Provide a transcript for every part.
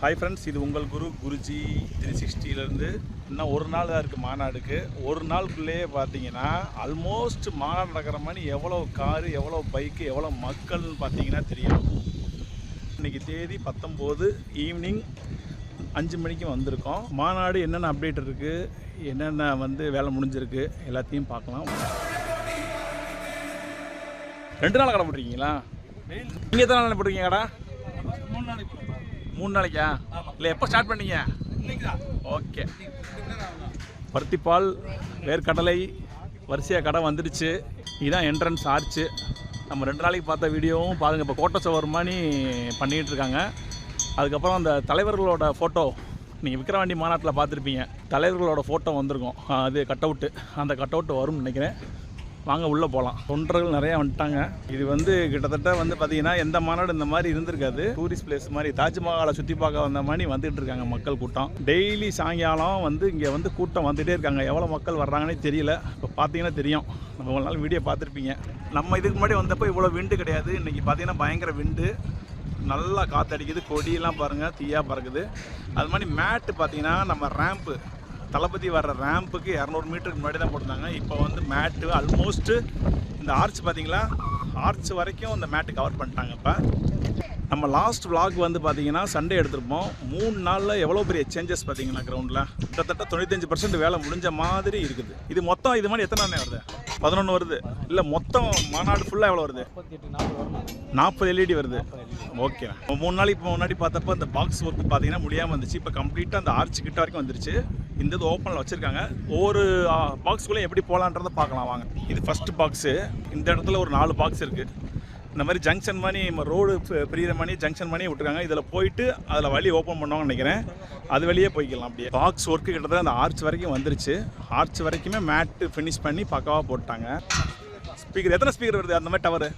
Hi friends இது உங்கள் குரு Guruji three சிக்ஸ்டிலேருந்து இன்னும் ஒரு நாள் தான் இருக்குது மாநாடுக்கு. ஒரு நாளுக்குள்ளேயே பார்த்தீங்கன்னா ஆல்மோஸ்ட் மாநாடு நடக்கிற மாதிரி எவ்வளோ காரு எவ்வளோ பைக்கு எவ்வளோ மக்கள்னு பார்த்தீங்கன்னா தெரியும். இன்னைக்கு தேதி பத்தொம்போது ஈவினிங் அஞ்சு மணிக்கு வந்திருக்கோம். மாநாடு என்னென்ன அப்டேட் இருக்குது என்னென்ன வந்து வேலை முடிஞ்சிருக்கு எல்லாத்தையும் பார்க்கலாம். ரெண்டு நாள் கடை போட்டிருக்கீங்களா? நீங்கள் எத்தனை நாள் போட்டிருக்கீங்க கடை மூணு நாளைக்கு மூணு நாளைக்கா? இல்லை எப்போ ஸ்டார்ட் பண்ணீங்க? ஓகே. பருத்திப்பால் வேர்க்கடலை வரிசையாக கடை வந்துடுச்சு. இதுதான் என்ட்ரன்ஸ் ஆர்ச்சு நம்ம ரெண்டு நாளைக்கு பார்த்த வீடியோவும் பாருங்க இப்போ கோட்டை சவர் மாதிரி பண்ணிகிட்டு இருக்காங்க. அதுக்கப்புறம் அந்த தலைவர்களோட ஃபோட்டோ நீங்கள் விக்ரவாண்டி மாநாட்டில் பார்த்துருப்பீங்க. தலைவர்களோட ஃபோட்டோ வந்திருக்கும். அது கட் அவுட்டு அந்த கட் அவுட் வரும்னு நினைக்கிறேன். வாங்க உள்ளே போகலாம் தொண்டர்கள் நிறையா வந்துட்டாங்க. இது வந்து கிட்டத்தட்ட வந்து பார்த்தீங்கன்னா எந்த மாநாடு இந்த மாதிரி இருந்திருக்காது. டூரிஸ்ட் பிளேஸ் மாதிரி தாஜ்மஹாலை சுற்றி பார்க்க வந்த மாதிரி வந்துட்டு இருக்காங்க மக்கள் கூட்டம். டெய்லி சாயங்காலம் வந்து இங்கே வந்து கூட்டம் வந்துகிட்டே இருக்காங்க. எவ்வளோ மக்கள் வர்றாங்கன்னே தெரியல. இப்போ பார்த்தீங்கன்னா தெரியும். நம்ம ஒரு நாள் வீடியோ பார்த்துருப்பீங்க. நம்ம இதுக்கு முன்னாடி வந்தப்போ இவ்வளோ விண்டு கிடையாது. இன்றைக்கி பார்த்தீங்கன்னா பயங்கர விண்டு நல்லா காற்றடிக்குது கொடியெல்லாம் பாருங்கள் தீயாக பறக்குது. அது மாதிரி மேட்டு பார்த்தீங்கன்னா நம்ம ரேம்ப்பு தளபதி வர்ற ரேம்புக்கு இரநூறு மீட்டருக்கு முன்னாடி தான் போட்டிருந்தாங்க. இப்போ வந்து மேட்டு ஆல்மோஸ்ட்டு இந்த ஆர்ச் பார்த்தீங்களா? ஆர்ச் வரைக்கும் இந்த மேட்டு கவர் பண்ணிட்டாங்க இப்போ. நம்ம லாஸ்ட் விளாக் வந்து பார்த்தீங்கன்னா சண்டே எடுத்திருப்போம். மூணு நாளில் எவ்வளோ பெரிய சேஞ்சஸ் பார்த்தீங்கன்னா கிரவுண்டில் கிட்டத்தட்ட தொண்ணூத்தஞ்சு பர்சன்ட் வேலை முடிஞ்ச மாதிரி இருக்குது. இது மொத்தம் இது மாதிரி எத்தனை நாள் வருது? பதினொன்று வருது. இல்லை மொத்தம் மாநாடு ஃபுல்லாக எவ்வளோ வருது? நாற்பது எல்இடி வருது. ஓகே மூணு நாளைக்கு இப்போ முன்னாடி பார்த்தப்போ இந்த பாக்ஸ் ஒர்க் பார்த்தீங்கன்னா முடியாமல் வந்துச்சு. இப்போ கம்ப்ளீட்டாக அந்த ஆர்ச் கிட்ட வரைக்கும் வந்துருச்சு. இந்த இது ஓப்பனில் வச்சுருக்காங்க. ஒவ்வொரு பாக்ஸ்குள்ளே எப்படி போகலான்றதை பார்க்கலாம் வாங்க. இது ஃபஸ்ட்டு பாக்ஸு இந்த இடத்துல ஒரு நாலு பாக்ஸ் இருக்குது இந்த மாதிரி ஜங்ஷன் நம்ம ரோடு பிரியிற மாதிரி ஜங்ஷன் பண்ணி விட்டுருக்காங்க. இதில் போயிட்டு அதில் வழி ஓப்பன் பண்ணுவாங்கன்னு நினைக்கிறேன். அது வழியே போய்க்கலாம் அப்படியே. பாக்ஸ் ஒர்க்கு கிட்டத்தட்ட அந்த ஆர்ச் வரைக்கும் வந்துருச்சு. ஆர்ச் வரைக்குமே மேட்டு ஃபினிஷ் பண்ணி பக்காவாக போட்டாங்க. ஸ்பீக்கர் எத்தனை ஸ்பீக்கர் வருது? அந்த மாதிரி டவரு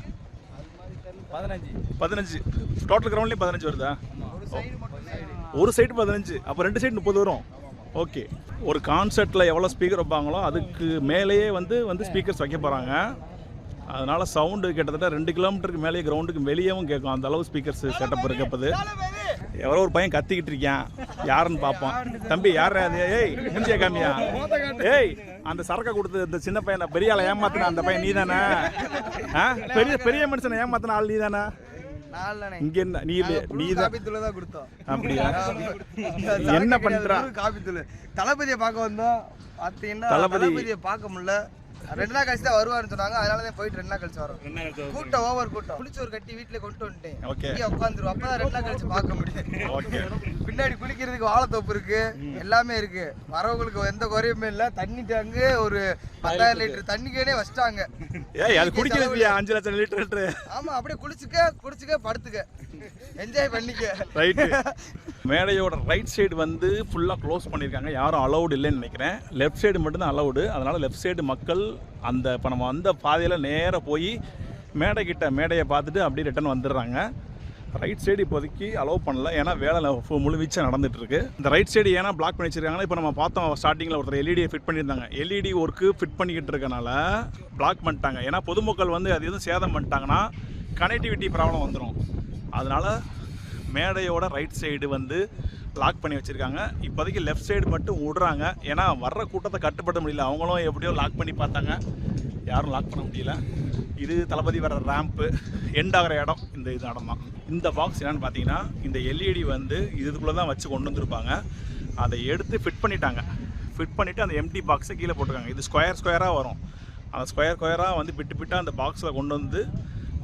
பதினஞ்சு. பதினஞ்சு. டோட்டல் கிரவுண்ட்லேயும் பதினஞ்சு வருதா? ஒரு சைடு பதினஞ்சு. அப்போ ரெண்டு சைடு முப்பது வரும். ஓகே. ஒரு கான்சர்ட்டில் எவ்வளோ ஸ்பீக்கர் வைப்பாங்களோ அதுக்கு மேலேயே வந்து வந்து ஸ்பீக்கர்ஸ் வைக்க போகிறாங்க அதனால் சவுண்டு கிட்டத்தட்ட ரெண்டு கிலோமீட்டருக்கு மேலேயே கிரவுண்டுக்கு வெளியவும் கேட்கும். அந்த அளவு ஸ்பீக்கர்ஸ் செட்டப் இருக்கப்பது. எவ்வளோ ஒரு பையன் கத்திக்கிட்டு இருக்கான் யாருன்னு பார்ப்போம். தம்பி யார் அது ஏய் முந்திய காமியா? ஏய் அந்த சரக்கை கொடுத்து இந்த சின்ன பையனை. பெரிய ஆளை ஏமாத்தின அந்த பையன் நீ தானே பெரிய பெரிய மனுஷனை ஏமாத்தின ஆள் நீ தானே இங்க என்ன? நீ நீ தான். காபி தூள் தான் கொடுத்தோம். அப்படியா? என்ன பண்றா? தளபதியை பார்க்க வந்தோம். பாத்தீங்கன்னா தளபதி. தளபதியை பார்க்க முடியல. ரெண்டு நாள் கழிச்சு தான் வருவாருன்னு சொன்னாங்க. அதனால தான் போயிட்டு ரெண்டு நாள் கழிச்சு வரோம். கூட்டம் ஓவர் கூட்டம். புளிச்சோறு கட்டி வீட்டுல கொண்டு வந்துட்டேன். ஓகே. இங்கே உட்காந்துரும் அப்பதான் ரெண்டு நாள் கழிச்சு பார்க்க முடியும். ஓகே. பின்னாடி குளிக்கிறதுக்கு வாழைத்தோப்பு இருக்கு. எல்லாமே இருக்கு. வரவங்களுக்கு எந்த குறையுமே இல்ல. தண்ணி டேங்கு ஒரு பத்தாயிரம் லிட்டர் தண்ணிக்கேனே வச்சிட்டாங்க. ஏய் அது குடிக்கிறதுயா அஞ்சு லட்சம் லிட்டர் லிட்டரு. ஆமா அப்படியே குளிச்சுக்க குடிச்சுக்க படுத்துக்க. என்ஜாய் பண்ணிக்க. ரைட்டு மேடையோட ரைட் சைடு வந்து ஃபுல்லாக க்ளோஸ் பண்ணியிருக்காங்க யாரும் அலௌடு இல்லைன்னு நினைக்கிறேன். லெஃப்ட் சைடு மட்டும்தான் அலௌடு அதனால் லெஃப்ட் சைடு மக்கள் அந்த இப்போ நம்ம வந்த பாதையில் நேராக போய் மேடை கிட்ட மேடையை பார்த்துட்டு அப்படியே ரிட்டர்ன் வந்துடுறாங்க. ரைட் சைடு இப்போதைக்கு அலோவ் பண்ணல. ஏன்னா வேலை முழுவீச்சாக நடந்துட்டு இருக்கு இந்த ரைட் சைடு ஏன்னா பிளாக் பண்ணி வச்சிருக்காங்கன்னா இப்போ நம்ம பார்த்தோம் ஸ்டார்டிங்கில் ஒருத்தர் எல்இடியை ஃபிட் பண்ணியிருந்தாங்க. எல்இடி ஒர்க்கு ஃபிட் பண்ணிக்கிட்டு இருக்கனால பிளாக் பண்ணிட்டாங்க. ஏன்னா பொதுமக்கள் வந்து அது எதுவும் சேதம் பண்ணிட்டாங்கன்னா கனெக்டிவிட்டி ப்ராப்ளம் வந்துடும் அதனால் மேடையோட ரைட் சைடு வந்து லாக் பண்ணி வச்சுருக்காங்க. இப்போதைக்கு லெஃப்ட் சைடு மட்டும் விடுறாங்க. ஏன்னா வர்ற கூட்டத்தை கட்டுப்படுத்த முடியல. அவங்களும் எப்படியோ லாக் பண்ணி பார்த்தாங்க. யாரும் லாக் பண்ண முடியல. இது தளபதி வர ரேம்ப்பு எண்ட் ஆகிற இடம். இந்த இது இடம் தான் இந்த பாக்ஸ் என்னன்னு பார்த்தீங்கன்னா இந்த எல்இடி வந்து இதுக்குள்ளே தான் வச்சு கொண்டு வந்திருப்பாங்க. அதை எடுத்து ஃபிட் பண்ணிட்டாங்க. ஃபிட் பண்ணிவிட்டு அந்த எம்டி பாக்ஸை கீழே போட்டிருக்காங்க. இது ஸ்கொயர் ஸ்கொயராக வரும். அந்த ஸ்கொயர் ஸ்கொயராக வந்து பிட்டு பிட்டாக அந்த பாக்ஸில் கொண்டு வந்து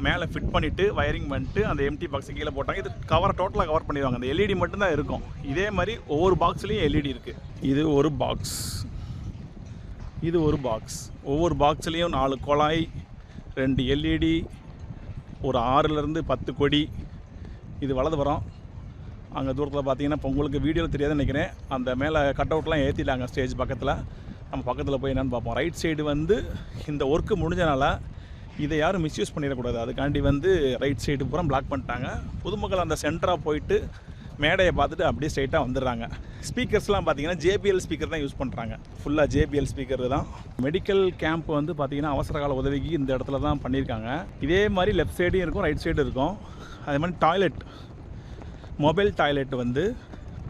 மேலே ஃபிட் பண்ணிவிட்டு வயரிங் பண்ணிட்டு அந்த எம்டி பாக்ஸ் கீழே போட்டாங்க. இது கவர் டோட்டலாக கவர் பண்ணிடுவாங்க. அந்த எல்இடி மட்டும்தான் இருக்கும். இதே மாதிரி ஒவ்வொரு பாக்ஸ்லேயும் எல்இடி இருக்குது இது ஒரு பாக்ஸ் இது ஒரு பாக்ஸ் ஒவ்வொரு பாக்ஸ்லேயும் நாலு குழாய் ரெண்டு எல்இடி ஒரு ஆறுலேருந்து பத்து கொடி. இது வலதுபுறம் அங்கே தூரத்தில் பார்த்தீங்கன்னா இப்போ உங்களுக்கு வீடியோவில் தெரியாதுன்னு நினைக்கிறேன். அந்த மேலே கட் அவுட்லாம் ஏற்றிட்டாங்க ஸ்டேஜ் பக்கத்தில். நம்ம பக்கத்தில் போய் என்னென்னு பார்ப்போம். ரைட் சைடு வந்து இந்த ஒர்க்கு முடிஞ்சனால இதை யாரும் மிஸ்யூஸ் பண்ணிடக்கூடாது. அதுக்காண்டி வந்து ரைட் சைடு பூரா பிளாக் பண்ணிட்டாங்க. பொதுமக்கள் அந்த சென்டராக போயிட்டு மேடையை பார்த்துட்டு அப்படியே ஸ்ட்ரைட்டாக வந்துடுறாங்க. ஸ்பீக்கர்ஸ்லாம் பார்த்தீங்கன்னா ஜேபிஎல் ஸ்பீக்கர் தான் யூஸ் பண்ணுறாங்க ஃபுல்லாக ஜேபிஎல் ஸ்பீக்கர் தான். மெடிக்கல் கேம்ப் வந்து பார்த்தீங்கன்னா அவசர கால உதவிக்கு இந்த இடத்துல தான் பண்ணியிருக்காங்க. இதே மாதிரி லெஃப்ட் சைடும் இருக்கும் ரைட் சைடும் இருக்கும். அதே மாதிரி டாய்லெட் மொபைல் டாய்லெட் வந்து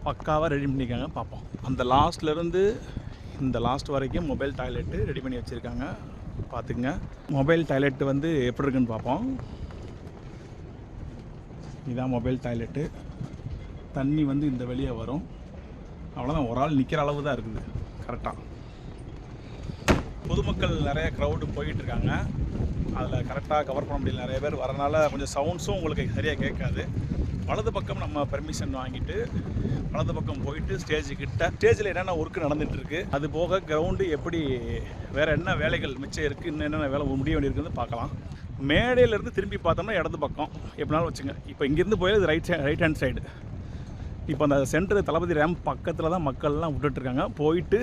பக்காவாக ரெடி பண்ணியிருக்காங்க பார்ப்போம். அந்த லாஸ்ட்லேருந்து இந்த லாஸ்ட் வரைக்கும் மொபைல் டாய்லெட்டு ரெடி பண்ணி வச்சுருக்காங்க. பார்த்துக்குங்க. மொபைல் டாய்லெட் வந்து எப்படி இருக்குன்னு பார்ப்போம். இதுதான் மொபைல் டாய்லெட்டு. தண்ணி வந்து இந்த வெளியே வரும். அவ்வளோதான் ஒரு ஆள் நிற்கிற அளவு தான் இருக்குது. கரெக்டாக பொதுமக்கள் நிறைய க்ரௌடு போயிட்டுருக்காங்க அதில் கரெக்டாக கவர் பண்ண முடியல. நிறைய பேர் வரனால கொஞ்சம் சவுண்ட்ஸும் உங்களுக்கு சரியாக கேட்காது. வலது பக்கம் நம்ம பெர்மிஷன் வாங்கிட்டு வலது பக்கம் போயிட்டு ஸ்டேஜ் கிட்ட ஸ்டேஜில் என்னென்ன ஒர்க் நடந்துட்டு இருக்கு அது போக கிரவுண்டு எப்படி வேற என்ன வேலைகள் மிச்சம் இருக்குது இன்னும் என்னென்ன வேலை முடிய வேண்டியிருக்குன்னு பார்க்கலாம். மேடையிலேருந்து திரும்பி பார்த்தோம்னா இடது பக்கம் எப்படினாலும் வச்சுங்க. இப்போ இங்கேருந்து போய் ரைட் ரைட் ஹேண்ட் சைடு இப்போ அந்த சென்டர் தளபதி ரேம் பக்கத்தில் தான் மக்கள்லாம் விட்டுட்ருக்காங்க போயிட்டு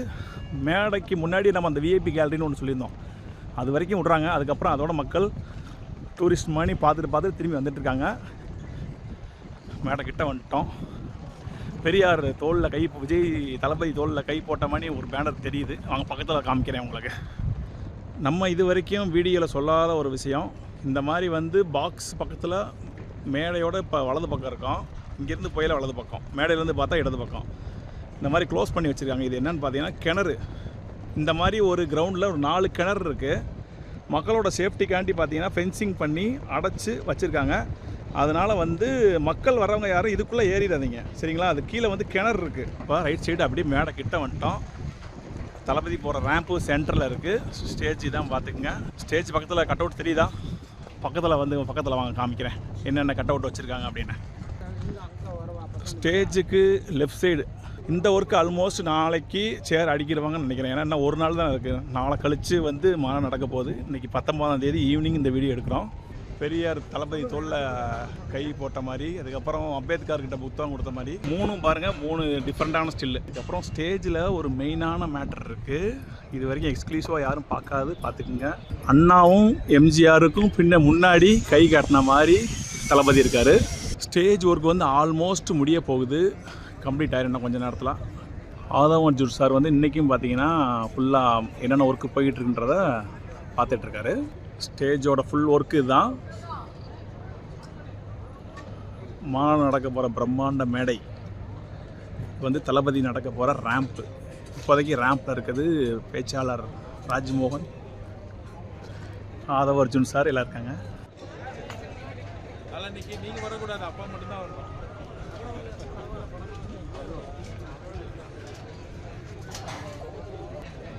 மேடைக்கு முன்னாடி நம்ம அந்த விஐபி கேலரின்னு ஒன்று சொல்லியிருந்தோம். அது வரைக்கும் விட்றாங்க. அதுக்கப்புறம் அதோட மக்கள் டூரிஸ்ட் மாதிரி பார்த்துட்டு பார்த்துட்டு திரும்பி வந்துட்டுருக்காங்க. மேடை கிட்ட வந்துட்டோம். பெரியார் தோளில் கை விஜய் தளபதி தோளில் கை போட்ட மாதிரி ஒரு பேனர் தெரியுது. அவங்க பக்கத்தில் காமிக்கிறேன் உங்களுக்கு. நம்ம இது வரைக்கும் வீடியோவில் சொல்லாத ஒரு விஷயம். இந்த மாதிரி வந்து பாக்ஸ் பக்கத்தில் மேடையோட இப்போ வலது பக்கம் இருக்கும். இங்கேருந்து போயில வலது பக்கம். மேடையிலேருந்து பார்த்தா இடது பக்கம். இந்த மாதிரி க்ளோஸ் பண்ணி வச்சுருக்காங்க. இது என்னென்னு பார்த்தீங்கன்னா கிணறு. இந்த மாதிரி ஒரு கிரவுண்டில் ஒரு நாலு கிணறு இருக்குது மக்களோட சேஃப்டிக்காண்டி பார்த்தீங்கன்னா ஃபென்சிங் பண்ணி அடைச்சி வச்சுருக்காங்க. அதனால் வந்து மக்கள் வரவங்க யாரும் இதுக்குள்ளே ஏறிடாதீங்க. சரிங்களா? அது கீழே வந்து கிணறு இருக்குது இப்போ ரைட் சைடு அப்படியே மேடை கிட்ட வந்துட்டோம். தளபதி போகிற ரேம்ப்பு சென்டரில் இருக்குது ஸ்டேஜ் தான் பார்த்துக்குங்க ஸ்டேஜ் பக்கத்தில் கட் அவுட் தெரியுதா? பக்கத்தில் வந்து பக்கத்தில் வாங்க காமிக்கிறேன். என்னென்ன கட் அவுட் வச்சுருக்காங்க அப்படின்னு. ஸ்டேஜுக்கு லெஃப்ட் சைடு இந்த ஒர்க்கு ஆல்மோஸ்ட் நாளைக்கு சேர் அடிக்கிறவாங்கன்னு நினைக்கிறேன். ஏன்னா இன்னும் ஒரு நாள் தான் இருக்குது நாளை கழித்து வந்து மழை நடக்க போகுது. இன்றைக்கி பத்தொம்பதாம் தேதி ஈவினிங் இந்த வீடியோ எடுக்கிறோம். பெரியார் தளபதி தோளில் கை போட்ட மாதிரி அதுக்கப்புறம் அம்பேத்கர் கிட்ட புத்தகம் கொடுத்த மாதிரி மூணும் பாருங்கள் மூணு டிஃப்ரெண்ட்டான ஸ்டில்லு அதுக்கப்புறம் ஸ்டேஜில் ஒரு மெயினான மேட்டர் இருக்குது இது வரைக்கும் எக்ஸ்க்ளூசிவாக யாரும் பார்க்காது பார்த்துக்குங்க. அண்ணாவும் எம்ஜிஆருக்கும் பின்ன முன்னாடி கை காட்டின மாதிரி தளபதி இருக்கார். ஸ்டேஜ் ஒர்க் வந்து ஆல்மோஸ்ட் முடிய போகுது. கம்ப்ளீட் ஆயிரும் இன்னும் கொஞ்ச நேரத்தில். ஆதவன் ஜூர் சார் வந்து இன்றைக்கும் பார்த்தீங்கன்னா ஃபுல்லாக என்னென்ன ஒர்க்கு போயிட்டுருக்குன்றத பார்த்துட்ருக்காரு ஸ்டேஜோட ஃபுல் ஒர்க்கு இதுதான். மா நடக்க போகிற பிரம்மாண்ட மேடை. வந்து தளபதி நடக்க போகிற ரேம்ப்பு இப்போதைக்கு ரேம்பில் இருக்குது பேச்சாளர் ராஜ்மோகன் ஆதவ அர்ஜுன் சார் எல்லாம் இருக்காங்க.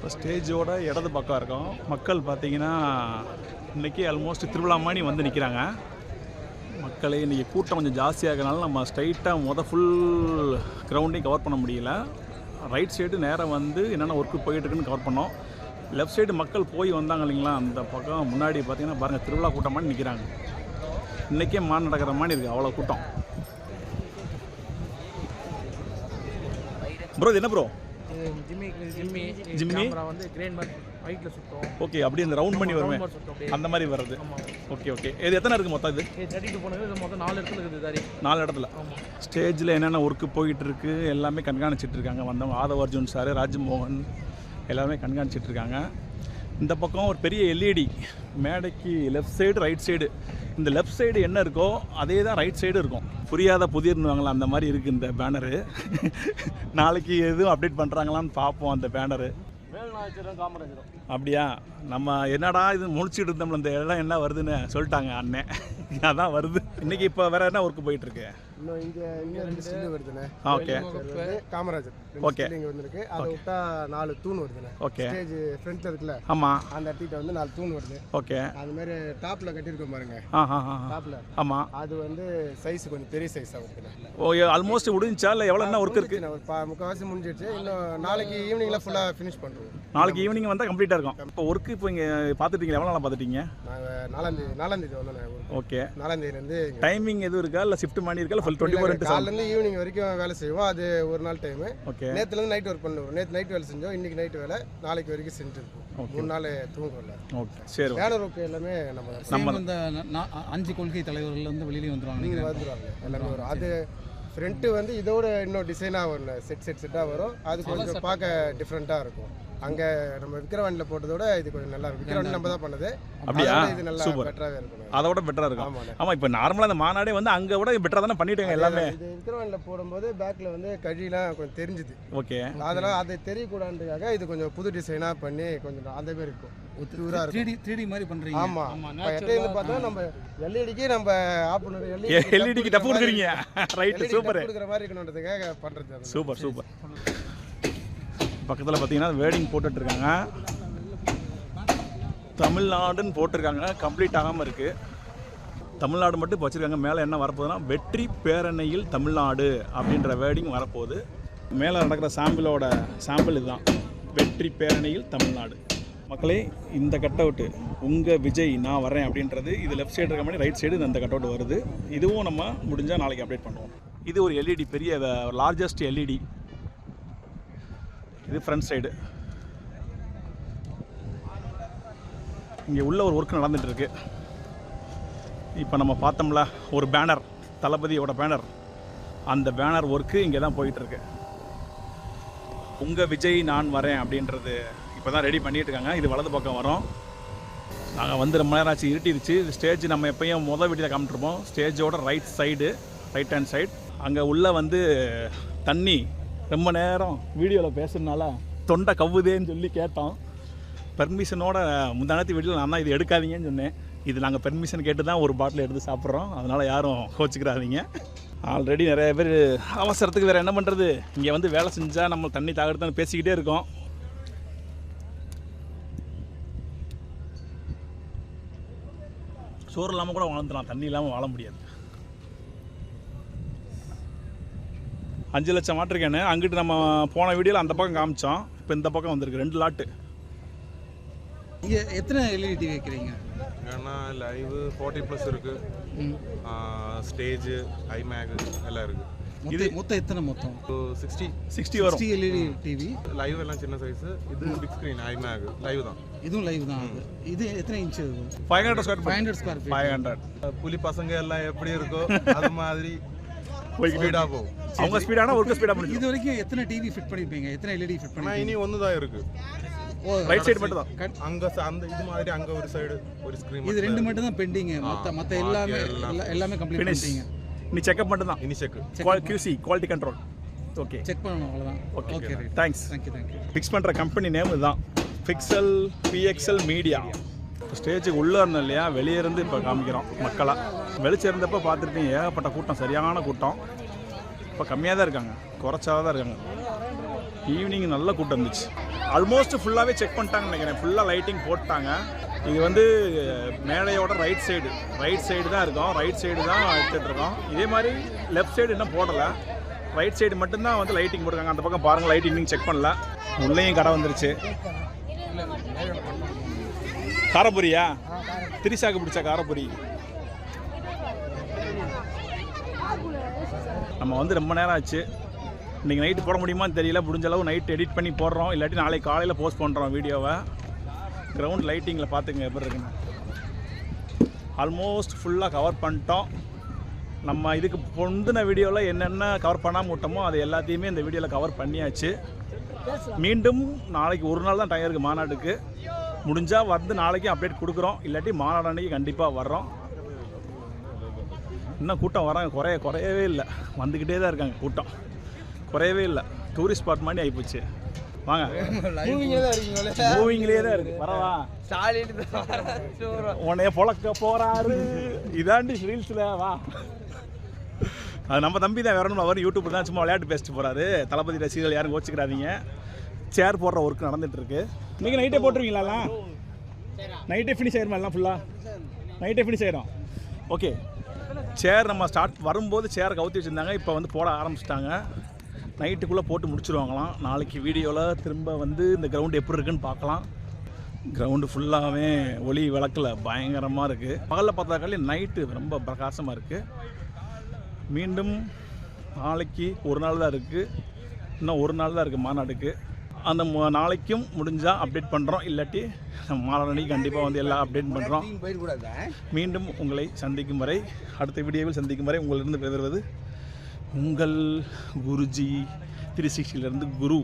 இப்போ ஸ்டேஜோட இடது பக்கம் இருக்கும். மக்கள் பார்த்தீங்கன்னா இன்றைக்கி ஆல்மோஸ்ட் திருவிழா மாதிரி வந்து நிற்கிறாங்க மக்களே இன்றைக்கி கூட்டம் கொஞ்சம் ஜாஸ்தியாக நம்ம ஸ்ட்ரைட்டாக மொதல் ஃபுல் கிரவுண்டையும் கவர் பண்ண முடியல. ரைட் சைடு நேராக வந்து என்னென்ன ஒர்க்கு போயிட்டுருக்குன்னு கவர் பண்ணோம். லெஃப்ட் சைடு மக்கள் போய் வந்தாங்க இல்லைங்களா? அந்த பக்கம் முன்னாடி பார்த்தீங்கன்னா பாருங்கள் திருவிழா கூட்டம் மாதிரி நிற்கிறாங்க இன்றைக்கே மான் நடக்கிற மாதிரி இருக்குது அவ்வளோ கூட்டம். ப்ரோ இது என்ன bro jimmy jimmy jimmy? Camera வந்து கிரேன் மாதிரி ஒயிட்டில் சுற்றும் ஓகே அப்படியே இந்த ரவுண்ட் பண்ணி அப்படியே அந்த மாதிரி ஆமாம் ஓகே ஓகே. இது எத்தனை இருக்குது மொத்தம் இது? தேர்ட்டி டூ போனது இது மொத்தம் நாலு இடத்துல இருக்குது தாரி நாலு இடத்துல. ஸ்டேஜில் என்னென்ன ஒர்க்கு போயிட்டு இருக்கு எல்லாமே கண்காணிச்சிட்டு இருக்காங்க. வந்தவங்க ஆதவ அர்ஜுன் சார் ராஜ்மோகன் எல்லாமே கண்காணிச்சிட்டு இருக்காங்க. இந்த பக்கம் ஒரு பெரிய எல்இடி மேடைக்கு லெஃப்ட் சைடு ரைட் சைடு இந்த லெஃப்ட் சைடு என்ன இருக்கோ அதே தான் ரைட் சைடு இருக்கும். புரியாத புதிர்னுவாங்களா அந்த மாதிரி இருக்குது இந்த பேனரு நாளைக்கு எதுவும் அப்டேட் பண்ணுறாங்களான்னு பார்ப்போம் அந்த பேனரு அப்படியா? நம்ம என்னடா இது முடிச்சுட்டு இருந்தோம்ல இந்த இடம் என்ன வருதுன்னு சொல்லிட்டாங்க அண்ணன் அதான் வருது. இன்னைக்கு இப்போ வேற என்ன ஒர்க் போயிட்டு இருக்கு? இன்னும் இங்க இங்க ரெண்டு ஸ்டில் வருதுண்ணே. ஓகே. காமராஜர். still இங்க வந்திருக்கு. அதை விட்டா நாலு தூண் வருதுண்ணே. ஓகே. ஸ்டேஜ் ஃப்ரண்ட்ல இருக்குல்ல? ஆமாம் அந்த இடத்திட்ட வந்து நாலு தூண் வருது. ஓகே. அது மாதிரி டாப்ல கட்டியிருக்கோம் பாருங்க. டாப்ல. ஆமாம் அது வந்து சைஸ் கொஞ்சம் பெரிய சைஸாக வருதுண்ணே. ஓ ஆல்மோஸ்ட் முடிஞ்சா இல்லை எவ்வளோ என்ன ஒர்க் இருக்கு? முக்கால்வாசி முடிஞ்சிடுச்சு இன்னும் நாளைக்கு ஈவினிங்ல ஃபுல்லா ஃபினிஷ் பண்ணுவோம் நாளைக்கு ஈவினிங் வந்தால் கம்ப்ளீட்டாக இருக்கும். இப்போ ஒர்க்கு இப்போ இங்கே பார்த்துட்டீங்களா? எவ்வளோ நாளாக பார்த்துட்டீங்க? நாங்க நாலாம் தேதி நாலாம் தேதி. ஓகே. நாலாம் தேதியிலேருந்து டைமிங் எதுவும் இருக்கா? இல்லை ஷிஃப்ட் பண்ணி இருக்கா? ஃபுல் டுவெண்ட்டி ஃபோர் இன்ட்டு காலைல இருந்து ஈவினிங் வரைக்கும் வேலை செய்வோம். அது ஒரு நாள் டைம் ஓகே நேத்துல இருந்து நைட் ஒர்க் பண்ணுவோம். நேற்று நைட் வேலை செஞ்சோம். இன்னைக்கு நைட் வேலை. நாளைக்கு வரைக்கும் செஞ்சுருக்கோம். மூணு நாள் தூங்கல ஓகே சரி எல்லாமே நம்ம. நம்ம இந்த அஞ்சு கொள்கை தலைவர்கள் வந்து வெளியிலே வந்துருவாங்க. நீங்க வந்துருவாங்க. எல்லாமே வரும். அது ஃப்ரண்ட்டு வந்து இதோட இன்னும் டிசைனாக வரும். செட் செட் செட்டாக வரும். அது கொஞ்சம் பார்க்க டிஃப்ரெண்ட்டாக இருக்கும். அங்கே நம்ம விக்கிரவாண்டியில் போட்டதோட இது கொஞ்சம் நல்லா விக்கிரவாண்டி நம்ம தான் பண்ணது. அப்படியா? இது நல்லா Super. பெட்டராகவே இருக்கும். அதை விட பெட்டராக இருக்கும். ஆமாம் இப்போ நார்மலாக அந்த மாநாடே வந்து அங்கே விட பெட்டராக தானே பண்ணிட்டாங்க எல்லாமே? இது விக்கிரவாண்டியில் போடும்போது பேக்கில் வந்து கழிலாம் கொஞ்சம் தெரிஞ்சுது. ஓகே. அதெல்லாம் அதை தெரியக்கூடாதுக்காக இது கொஞ்சம் புது டிசைனாக பண்ணி கொஞ்சம் அந்த மாதிரி இருக்கும். Super super. பக்கத்தில் பார்த்தீங்கன்னா வேர்டிங் போட்டுட்ருக்காங்க. தமிழ்நாடுன்னு போட்டிருக்காங்க. கம்ப்ளீட் ஆகாமல் இருக்குது தமிழ்நாடு மட்டும் இப்போ வச்சுருக்காங்க. மேலே என்ன வரப்போகுதுன்னா வெற்றி பேரணையில் தமிழ்நாடு அப்படின்ற வேர்டிங் வரப்போகுது. மேலே நடக்கிற சாம்பிளோட சாம்பிள் இதுதான். வெற்றி பேரணியில் தமிழ்நாடு. மக்களே இந்த கட் அவுட்டு உங்கள் விஜய் நான் வரேன் அப்படின்றது இது லெஃப்ட் சைடு இருக்க மாதிரி ரைட் சைடு இந்த கட் அவுட் வருது. இதுவும் நம்ம முடிஞ்சால் நாளைக்கு அப்டேட் பண்ணுவோம். இது ஒரு எல்இடி பெரிய லார்ஜஸ்ட் எல்இடி இது ஃப்ரண்ட் சைடு இங்கே உள்ள ஒரு ஒர்க் நடந்துட்டு இப்போ நம்ம பார்த்தோம்ல ஒரு பேனர் தளபதியோட பேனர் அந்த பேனர் ஒர்க்கு இங்கே தான் போயிட்டுருக்கு. உங்கள் விஜய் நான் வரேன் அப்படின்றது இப்போ தான் ரெடி பண்ணிகிட்டு இருக்காங்க இது வலது பக்கம் வரும். நாங்கள் வந்து ரொம்ப நேரம் ஆச்சு இருட்டிருச்சு. ஸ்டேஜ் நம்ம எப்பயும் முதல் வீட்டில் காமிட்டுருப்போம் ஸ்டேஜோட right side right hand side அங்கே உள்ளே வந்து தண்ணி ரொம்ப நேரம் வீடியோவில் பேசுறதுனால தொண்டை கவ்வுதேன்னு சொல்லி கேட்டோம். பெர்மிஷனோட முந்தானத்து வீட்டில் நான் தான் இது எடுக்காதீங்கன்னு சொன்னேன். இது நாங்கள் பெர்மிஷன் கேட்டு தான் ஒரு பாட்டில் எடுத்து சாப்பிட்றோம். அதனால் யாரும் கோச்சிக்கிறாதீங்க ஆல்ரெடி நிறைய பேர் அவசரத்துக்கு வேறு என்ன பண்ணுறது இங்கே வந்து வேலை செஞ்சால் நம்ம தண்ணி தாகடுத்தான்னு பேசிக்கிட்டே இருக்கோம். சோறு இல்லாமல் கூட வாழ்ந்துடலாம் தண்ணி இல்லாமல் வாழ முடியாது. அஞ்சு லட்சம் வாட்டிருக்கேன்னு அங்கிட்டு நம்ம போன வீடியோவில் அந்த பக்கம் காமிச்சோம். இப்போ இந்த பக்கம் வந்திருக்கு. ரெண்டு லாட்டு. இங்கே எத்தனை எல்இடி டிவி வைக்கிறீங்க? ஏன்னா லைவ் ஃபார்ட்டி ப்ளஸ் இருக்கு. ஸ்டேஜ் ஐமேக் எல்லாம் இருக்கு. மொத்தம் மொத்தம் எத்தனை மொத்தம்? சிக்ஸ்டி சிக்ஸ்டி வரும். சிக்ஸ்டி எல்இடி டிவி லைவ் எல்லாம் சின்ன சைஸ் இது பிக் ஸ்க்ரீன் ஐமேக் லைவ் தான். இதுவும் லைவ் தான். இது எத்தனை inch five hundred square five hundred square five hundred புலி பசங்க எல்லாம் எப்படி இருக்கோ அது மாதிரி போய்கிட்டே போகும் அவங்க ஸ்பீடான ஒர்க்கு ஸ்பீடாக முடியும் இது வரைக்கும் எத்தனை டிவி ஃபிட் பண்ணிருப்பீங்க எத்தனை எல்இடி ஃபிட் பண்ணிருப்பீங்க இனி ஒன்று தான் இருக்கு ரைட் சைடு மட்டும் தான் அங்க அந்த இது மாதிரி அங்க ஒரு சைடு ஒரு ஸ்க்ரீன் இது ரெண்டு மட்டும் தான் பெண்டிங் மொத்த மத்த எல்லாமே எல்லாம். எல்லா- எல்லாமே கம்ப்ளீட் பண்ணிட்டீங்க. நீ செக்அப் மட்டும் தான் இனி check QC quality control okay check பண்ணணும் அவ்வளோதான் okay okay thanks thank you thank you fix பண்ணுற கம்பெனி நேம் இதுதான். பிக்சல் பிஎக்ஸ்எல் மீடியா ஸ்டேஜுக்கு உள்ளே இருந்தோம் இல்லையா வெளியே இருந்து இப்போ காமிக்கிறோம் மக்களாக வெளிச்சம் இருந்தப்போ பார்த்துருப்பீங்க ஏகப்பட்ட கூட்டம் சரியான கூட்டம். இப்போ கம்மியாக தான் இருக்காங்க குறைச்சாக தான் இருக்காங்க. ஈவினிங் நல்ல கூட்டம் இருந்துச்சு. ஆல்மோஸ்ட் ஃபுல்லாகவே செக் பண்ணிட்டாங்கன்னு நினைக்கிறேன். ஃபுல்லாக லைட்டிங் போட்டாங்க. இது வந்து மேடையோட ரைட் சைடு ரைட் சைடு தான் இருக்கும். ரைட் சைடு தான் எடுத்துகிட்டு இருக்கோம். இதே மாதிரி லெஃப்ட் சைடு இன்னும் போடலை. ரைட் சைடு மட்டும்தான் வந்து லைட்டிங் போட்டுருக்காங்க. அந்த பக்கம் பாருங்கள் லைட்டிங் செக் பண்ணல. உள்ளேயும் கடை வந்துருச்சு. காரப்பொரியா திரிசாக்கு பிடிச்ச காரப்பொரி நம்ம வந்து ரொம்ப நேரம் ஆச்சு. இன்றைக்கி நைட்டு போட முடியுமான்னு தெரியல. முடிஞ்ச அளவு நைட் எடிட் பண்ணி போடுறோம். இல்லாட்டி நாளைக்கு காலையில் போஸ்ட் பண்ணுறோம் வீடியோவை. கிரவுண்ட் லைட்டிங்கில் பார்த்துங்க எப்படி இருக்குன்னு. ஆல்மோஸ்ட் ஃபுல்லாக கவர் பண்ணிட்டோம். நம்ம இதுக்கு பொந்தின வீடியோவில் என்னென்ன கவர் பண்ணாமல் விட்டோமோ அது எல்லாத்தையுமே இந்த வீடியோவில் கவர் பண்ணியாச்சு. மீண்டும் நாளைக்கு ஒரு நாள் தான் டைம் இருக்குது மாநாட்டுக்கு. முடிஞ்சால் வந்து நாளைக்கு அப்டேட் கொடுக்குறோம். இல்லாட்டி மாநாடு அன்னைக்கு கண்டிப்பாக வர்றோம். இன்னும் கூட்டம் வராங்க. குறைய குறையவே இல்லை. வந்துக்கிட்டே தான் இருக்காங்க கூட்டம். குறையவே இல்லை. டூரிஸ்ட் ஸ்பாட் மாதிரி ஆகிப்போச்சு வாங்க. மூவிங்லேயே தான் ஸ்டாலின் தான் உன்னைய பொழக்க போறாரு. இதாண்டி ரீல்ஸில் வா. அது நம்ம தம்பி தான் வேறணும் அவர் யூடியூப் தான் சும்மா விளையாட்டு பேசிட்டு போறாரு. தளபதி ரசிகர்கள் யாரும் கோச்சிக்கிறாதீங்க சேர் போடுற ஒர்க் நடந்துட்டு இருக்கு நீங்கள் நைட்டே போட்டுருவீங்களா நைட்டே ஃபினிஷ் ஆயிருமா எல்லாம் ஃபுல்லாக நைட்டே ஃபினிஷ் ஆயிரும். ஓகே சேர் நம்ம ஸ்டார்ட் வரும்போது சேரை கவுத்தி வச்சுருந்தாங்க இப்போ வந்து போட ஆரம்பிச்சிட்டாங்க. நைட்டுக்குள்ளே போட்டு முடிச்சுருவாங்களாம். நாளைக்கு வீடியோவில் திரும்ப வந்து இந்த கிரவுண்ட் எப்படி இருக்குன்னு பார்க்கலாம். கிரவுண்டு ஃபுல்லாகவே ஒளி விளக்கில் பயங்கரமாக இருக்குது பகலில் பார்த்தாக்காலே நைட்டு ரொம்ப பிரகாசமாக இருக்குது மீண்டும் நாளைக்கு ஒரு நாள் தான் இருக்குது இன்னும் ஒரு நாள் தான் இருக்குது மாநாடுக்கு. அந்த நாளைக்கும் முடிஞ்சால் அப்டேட் பண்ணுறோம் இல்லாட்டி மாநாடு கண்டிப்பாக வந்து எல்லாம் அப்டேட் பண்ணுறோம் மீண்டும் உங்களை சந்திக்கும் வரை அடுத்த வீடியோவில் சந்திக்கும் வரை உங்களிருந்து விடைபெறுவது உங்கள் குருஜி த்ரீ சிக்ஸ்டியிலேருந்து குரு.